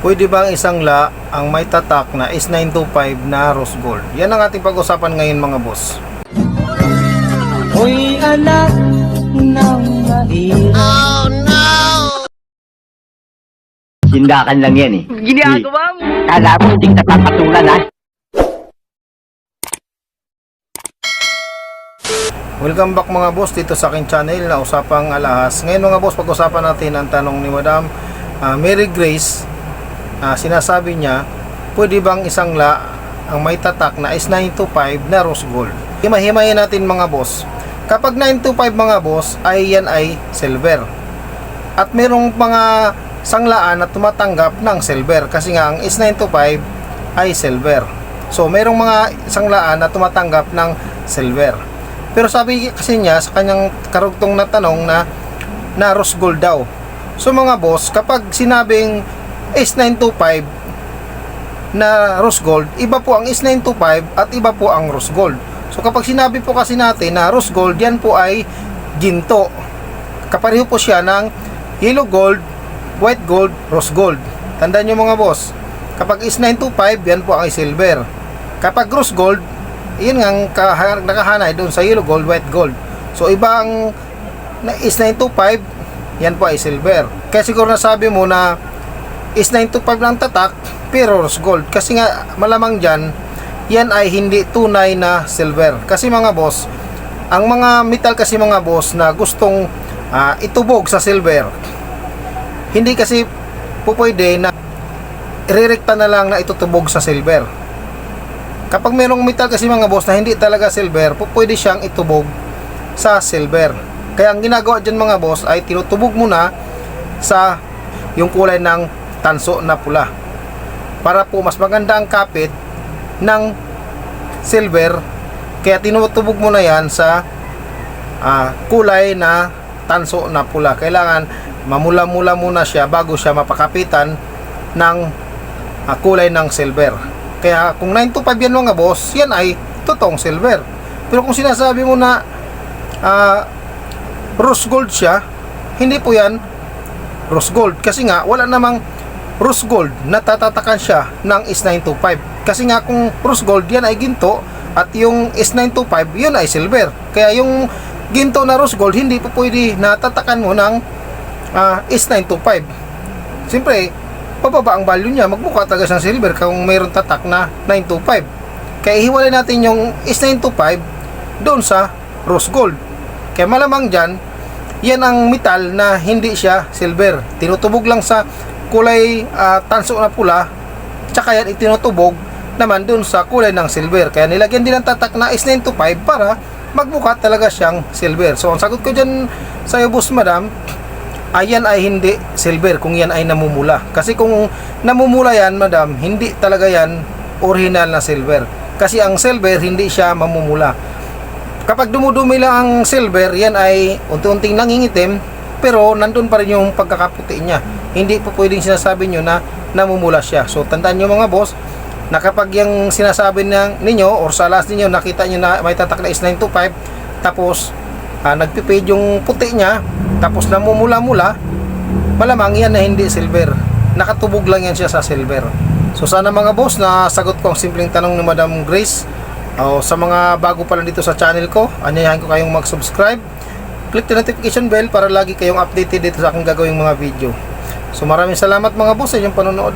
Pwede bang isang la ang may tatak na S925 na rose gold? Yan ang ating pag-usapan ngayon mga boss. Hoy anak ng mahirap Sindakan lang yan eh. Ginagawa mo. Kala mo hindi kita papatulan ha? Welcome back mga boss dito sa aking channel na Usapang Alahas. Ngayon mga boss, pag-usapan natin ang tanong ni Madam ah, Mary Grace. Ah, sinasabi niya, pwede bang isang la ang may tatak na S925 na rose gold? Himahimayin natin mga boss. Kapag 925 mga boss, ay yan ay silver. At merong mga sanglaan na tumatanggap ng silver kasi nga ang S925 ay silver. So merong mga sanglaan na tumatanggap ng silver. Pero sabi kasi niya sa kanyang karugtong na tanong na na rose gold daw. So mga boss, kapag sinabing S925 na rose gold, iba po ang S925 at iba po ang rose gold. So kapag sinabi po kasi natin na rose gold, yan po ay ginto. Kapareho po siya ng yellow gold, white gold, rose gold. Tandaan nyo mga boss, kapag S925, yan po ang silver. Kapag rose gold, yun nga nakahanay doon sa yellow gold, white gold. So iba ang na is 925, yan po ay silver. Kaya siguro nasabi mo na is 925 lang tatak, pero gold. Kasi nga malamang dyan, yan ay hindi tunay na silver. Kasi mga boss, ang mga metal kasi mga boss na gustong ah, itubog sa silver, hindi kasi po pwede na irerekta na lang na itutubog sa silver. Kapag merong metal kasi mga boss na hindi talaga silver, po pwede siyang itubog sa silver. Kaya ang ginagawa dyan mga boss ay tinutubog muna sa yung kulay ng tanso na pula. Para po mas maganda ang kapit ng silver. Kaya tinutubog muna yan sa ah, kulay na tanso na pula. Kailangan mamula-mula muna siya bago siya mapakapitan ng ah, kulay ng silver. Kaya kung 9 to 5 yan mga boss, yan ay totoong silver. Pero kung sinasabi mo na ah, rose gold siya, hindi po yan rose gold. Kasi nga, wala namang rose gold na tatatakan siya ng S925. Kasi nga kung rose gold yan ay ginto at yung S925 yun ay silver. Kaya yung ginto na rose gold hindi po pwede natatakan mo ng ah, S925. Siyempre, pababa ang value niya, magmukha talaga siyang silver kung mayroon tatak na 925. Kaya ihiwalay natin yung S925 doon sa rose gold. Kaya malamang dyan, yan ang metal na hindi siya silver. Tinutubog lang sa kulay ah, tanso na pula, tsaka yan itinutubog naman doon sa kulay ng silver. Kaya nilagyan din ng tatak na S925 para magmukha talaga siyang silver. So ang sagot ko dyan sa iyo, boss madam, ayan ay hindi silver kung yan ay namumula. Kasi kung namumula yan, madam, hindi talaga yan original na silver. Kasi ang silver, hindi siya mamumula. Kapag dumudumi lang ang silver, yan ay unti-unting nangingitim, pero nandun pa rin yung pagkakaputi niya. Hindi po pwedeng sinasabi nyo na namumula siya. So, tandaan nyo mga boss, na kapag yung sinasabi ng ninyo or sa last ninyo, nakita nyo na may tatak na is 925, tapos ah, nagpipade yung puti niya, tapos namumula-mula, malamang yan na hindi silver. Nakatubog lang yan siya sa silver. So sana mga boss na sagot ko ang simpleng tanong ni Madam Grace. O sa mga bago pa lang dito sa channel ko, anyayahan ko kayong mag-subscribe. Click the notification bell para lagi kayong updated dito sa aking gagawing mga video. So maraming salamat mga boss sa inyong panonood.